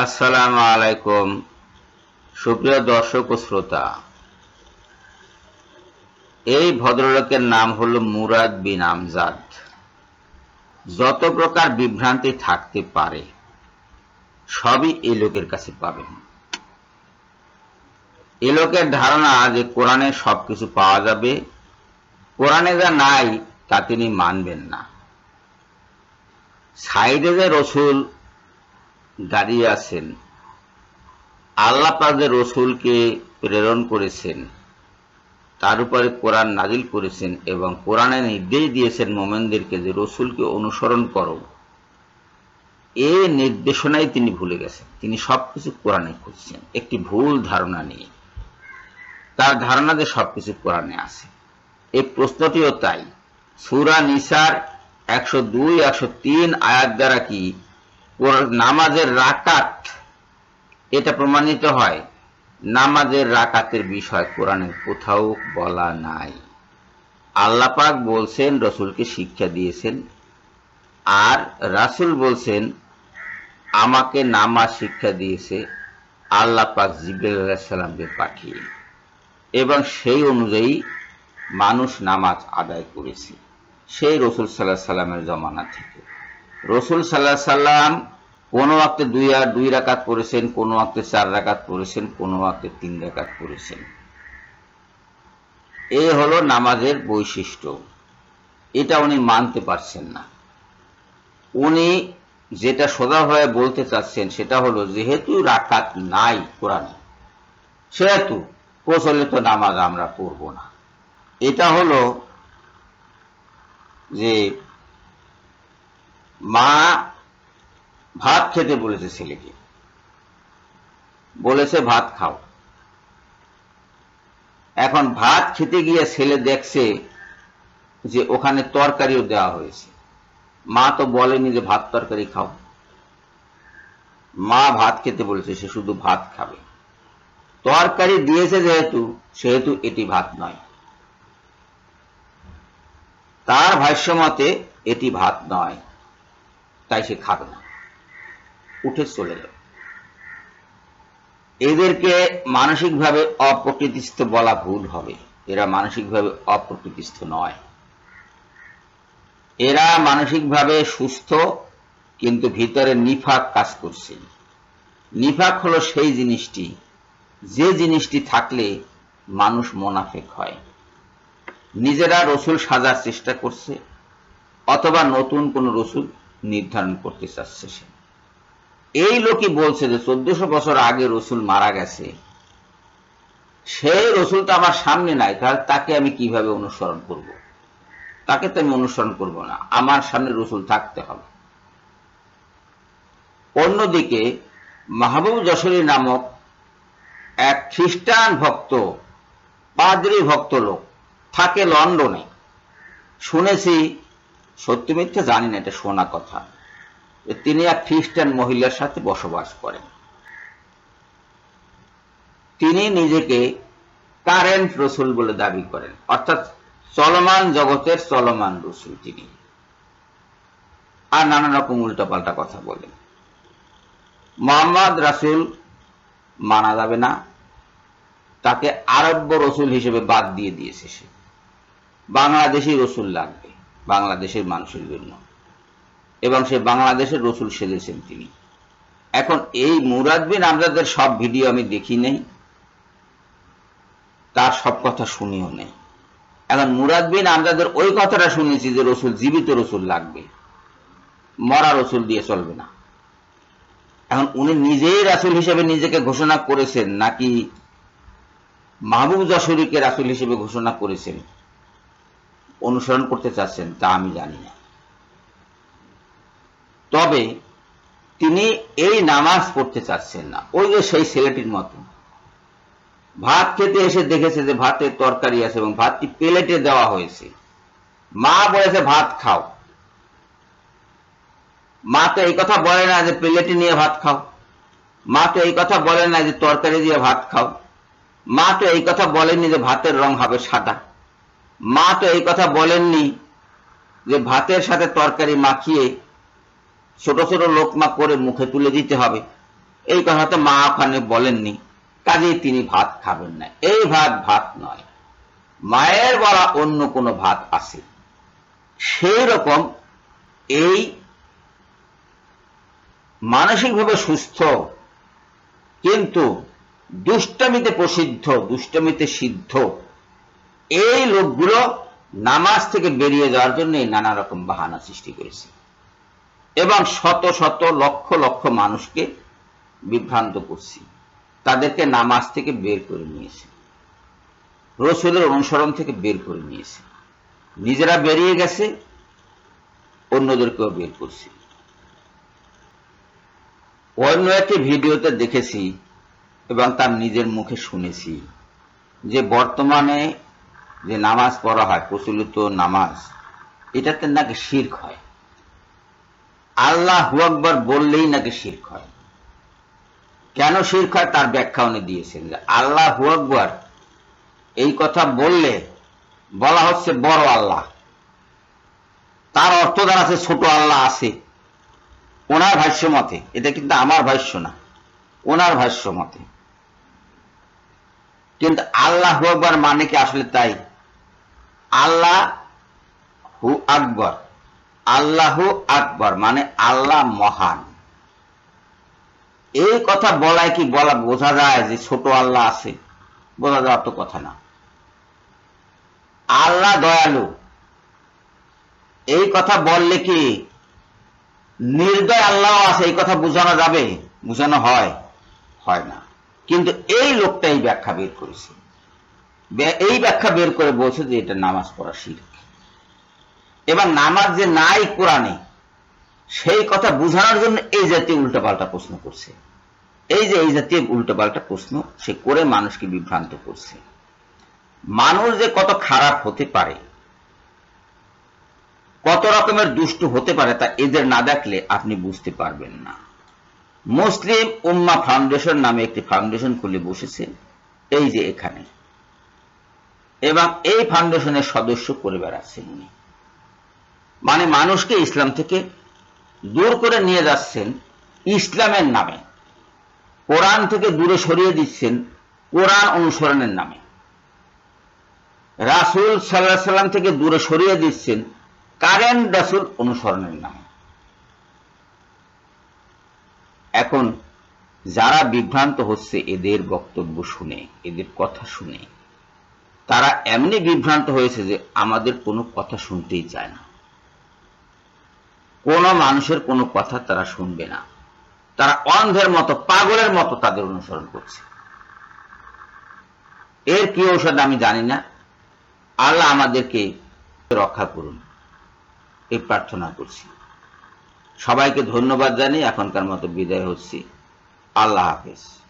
আসসালামু আলাইকুম। সুপ্রিয় দর্শক ও শ্রোতা, এই ভদ্রলোকের নাম হলো মুরাদ বিন আমজাদ। যত প্রকার বিভ্রান্তি থাকতে পারে, সবই এই লোকের কাছে পাবেন। এ লোকের ধারণা যে কোরআনে সবকিছু পাওয়া যাবে, কোরআনে যা নাই তা তিনি মানবেন না। সাইডে যে রসুল দাঁড়িয়ে আছেন। আল্লাহ পাকে রসুলকে প্রেরণ করেছেন। তার উপরে কোরআন নাজিল করেছেন এবং কোরআনে নির্দেশ দিয়েছেন মোমেনদেরকে যে রসুলকে অনুসরণ করো। এই নির্দেশনাই তিনি ভুলে গেছেন। তিনি সবকিছু কোরআনে খুঁজছেন। একটি ভুল ধারণা নিয়ে। তার ধারণা যে সবকিছু কোরআনে আছে। এই প্রশ্নটিও তাই। সুরা নিসার একশো দুই, একশো তিন আয়াত দ্বারা কি নামাজের রাকাত, এটা প্রমাণিত হয়। নামাজের রাকাতের বিষয় কোরআনের কোথাও বলা নাই। আল্লাহ পাক বলছেন, রসুলকে শিক্ষা দিয়েছেন। আর রাসুল বলছেন, আমাকে নামাজ শিক্ষা দিয়েছে আল্লাহ পাক জিবাইসাল্লামকে পাঠিয়ে। এবং সেই অনুযায়ী মানুষ নামাজ আদায় করেছে। সেই রসুল সাল্লাহ সাল্লামের জমানা থেকে। রসুল সাল্লাহ সাল্লাম কোনো ওয়াক্তে দুই আর দুই রাকাত পড়েছেন, কোনো ওয়াক্তে চার রাকাত পড়েছেন, কোনো ওয়াক্তে তিন রাকাত পড়েছেন। এই হলো নামাজের বৈশিষ্ট্য। এটা উনি মানতে পারছেন না। উনি যেটা সোজাভাবে বলতে চাচ্ছেন সেটা হলো, যেহেতু রাকাত নাই কোরআনে, সেহেতু প্রচলিত নামাজ আমরা পড়ব না। এটা হলো যে মা ভাত খেতে বলেছে ছেলেকে। বলেছে, ভাত খাও। এখন ভাত খেতে গিয়ে ছেলে দেখছে যে ওখানে তরকারিও দেওয়া হয়েছে। মা তো বলেনি যে ভাত তরকারি খাও। মা ভাত খেতে বলেছে, সে শুধু ভাত খাবে। তরকারি দিয়েছে যেহেতু, সেহেতু এটি ভাত নয়। তার ভাষ্য মতে এটি ভাত নয়, তাই সে খাবে না। উঠে চলে যাবে এদেরকে মানসিকভাবে অপ্রকৃতিস্থ বলা ভুল হবে। এরা মানসিকভাবে অপ্রকৃতিস্থ নয়। এরা মানসিকভাবে সুস্থ, কিন্তু ভিতরে নিফাক কাজ করছে। নিফাক হলো সেই জিনিসটি, যে জিনিসটি থাকলে মানুষ মোনাফেক হয়। নিজেরা রসুল সাজার চেষ্টা করছে, অথবা নতুন কোন রসুল নির্ধারণ করতে চাচ্ছে সে। এই লোকই বলছে যে চোদ্দশো বছর আগে রসুল মারা গেছে। সেই রসুল তো আমার সামনে নাই, তাহলে তাকে আমি কীভাবে অনুসরণ করব। তাকে তো আমি অনুসরণ করব না, আমার সামনে রসুল থাকতে হবে। অন্যদিকে মাহবুব যশোরী নামক এক খ্রিস্টান ভক্ত, পাদ্রি ভক্ত লোক, থাকে লন্ডনে। শুনেছি, সত্যি মিথ্যে জানি না, এটা শোনা কথা। তিনি এক খ্রিস্টান মহিলার সাথে বসবাস করেন। তিনি নিজেকে কারেন্ট রসুল বলে দাবি করেন। অর্থাৎ চলমান জগতের চলমান রসুল তিনি। আর নানা রকম উল্টাপাল্টা কথা বলেন। মোহাম্মদ রাসুল মানা যাবে না। তাকে আরব্য রসুল হিসেবে বাদ দিয়ে দিয়েছে সে। বাংলাদেশি রসুল লাগবে। বাংলাদেশের মানুষের জন্য। এবং সে বাংলাদেশের রসুল সেজেছেন তিনি। এখন এই মুরাদ বিন আমজাদের সব ভিডিও আমি দেখি নেই। তার সব কথা শুনিও নেই। এখন মুরাদ বিন আমজাদের ওই কথাটা শুনেছি যে রসুল জীবিত রসুল লাগবে। মরা রসুল দিয়ে চলবে না। এখন উনি নিজেই রাসুল হিসেবে নিজেকে ঘোষণা করেছেন নাকি মাহবুব যশোরীকে রাসুল হিসেবে ঘোষণা করেছেন, অনুসরণ করতে চাচ্ছেন তা আমি জানি না। তবে তিনি এই নামাজ পড়তে চাচ্ছেন না। ওই যে সেই ছেলেটির মতো। ভাত খেতে এসে দেখেছে যে ভাতের তরকারি আছে এবং ভাতটি প্লেটে দেওয়া হয়েছে। মা বলেছে, ভাত খাও। মা তো এই কথা বলে না যে প্লেটে নিয়ে ভাত খাও। মা তো এই কথা বলে না যে তরকারি দিয়ে ভাত খাও। মা তো এই কথা বলেননি যে ভাতের রং হবে সাদা। মা তো এই কথা বলেননি যে ভাতের সাথে তরকারি মাখিয়ে ছোট ছোট লোকমা করে মুখে তুলে দিতে হবে। এই কথা তো মা ওখানে বলেননি, কাজেই তিনি ভাত খাবেন না। এই ভাত ভাত নয়। মায়ের বলা অন্য কোনো ভাত আছে। সেই রকম এই মানসিকভাবে সুস্থ, কিন্তু দুষ্টমিতে প্রসিদ্ধ, দুষ্টমিতে সিদ্ধ, এই লোকগুলো নামাজ থেকে বেরিয়ে যাওয়ার জন্য নানা রকম বাহানা সৃষ্টি করেছে। এবং শত শত লক্ষ লক্ষ মানুষকে বিভ্রান্ত করছি। তাদেরকে নামাজ থেকে বের করে নিয়েছে। রসুলের অনুসরণ থেকে বের করে নিয়েছে। নিজেরা বেরিয়ে গেছে, অন্যদেরকেও বের করছে। অন্য একটি ভিডিওতে দেখেছি এবং তার নিজের মুখে শুনেছি যে বর্তমানে যে নামাজ পড়া হয়, প্রচলিত নামাজ, এটাতে নাকি শির্ক হয়। আল্লাহ আকবর বললেই নাকি শির্ক হয়। কেন শির্ক হয় তার ব্যাখ্যা উনি দিয়েছেন যে আল্লাহ আকবর এই কথা বললে বলা হচ্ছে বড় আল্লাহ। তার অর্থদান আছে ছোট আল্লাহ আছে। ওনার ভাষ্য মতে, এটা কিন্তু আমার ভাষ্য না, ওনার ভাষ্য মতে। কিন্তু আল্লাহ আকবর মানে কি আসলে তাই? আল্লাহ হু আকবর। আল্লাহ আকবর মানে আল্লাহ মহান। এই কথা বলায় কি বলা বোঝা যায় যে ছোট আল্লাহ আছে? বোঝা যাওয়ার তো কথা না। আল্লাহ দয়ালু। এই কথা বললে কি নির্দয় আল্লাহ আছে, এই কথা বোঝানো যাবে? বোঝানো হয় হয় না। কিন্তু এই লোকটা এই ব্যাখ্যা বের করেছে। এই ব্যাখ্যা বের করে বলছে যে এটা নামাজ পড়া শির্ক। এবং নামাজ যে নাই কোরআনে, সেই কথা বোঝানোর জন্য এই জাতীয় উল্টাপাল্টা প্রশ্ন করছে। এই যে এই জাতীয় উল্টোপাল্টা প্রশ্ন, সে করে মানুষকে বিভ্রান্ত করছে। মানুষ যে কত খারাপ হতে পারে, কত রকমের দুষ্টু হতে পারে, তা এদের না দেখলে আপনি বুঝতে পারবেন না। মুসলিম উম্মা ফাউন্ডেশন নামে একটি ফাউন্ডেশন খুলে বসেছে, এই যে এখানে। এবং এই ফাউন্ডেশনের সদস্য করে বেড়াচ্ছেন উনি। মানে মানুষকে ইসলাম থেকে দূর করে নিয়ে যাচ্ছেন ইসলামের নামে। কোরআন থেকে দূরে সরিয়ে দিচ্ছেন কোরআন অনুসরণের নামে। রাসুল সাল্লাহ সাল্লাম থেকে দূরে সরিয়ে দিচ্ছেন কারেন্ট রাসুল অনুসরণের নামে। এখন যারা বিভ্রান্ত হচ্ছে, এদের বক্তব্য শুনে, এদের কথা শুনে, তারা এমনি বিভ্রান্ত হয়েছে যে আমাদের কোনো কথা শুনতেই চায় না। কোনো মানুষের কোনো কথা তারা শুনবে না। তারা অন্ধের মতো, পাগলের মতো তাদের অনুসরণ করছে। এর কি ঔষধ আমি জানি না। আল্লাহ আমাদেরকে রক্ষা করুন। এই প্রার্থনা করছি। সবাইকে ধন্যবাদ জানিয়ে এখনকার মতো বিদায় হচ্ছি। আল্লাহ হাফেজ।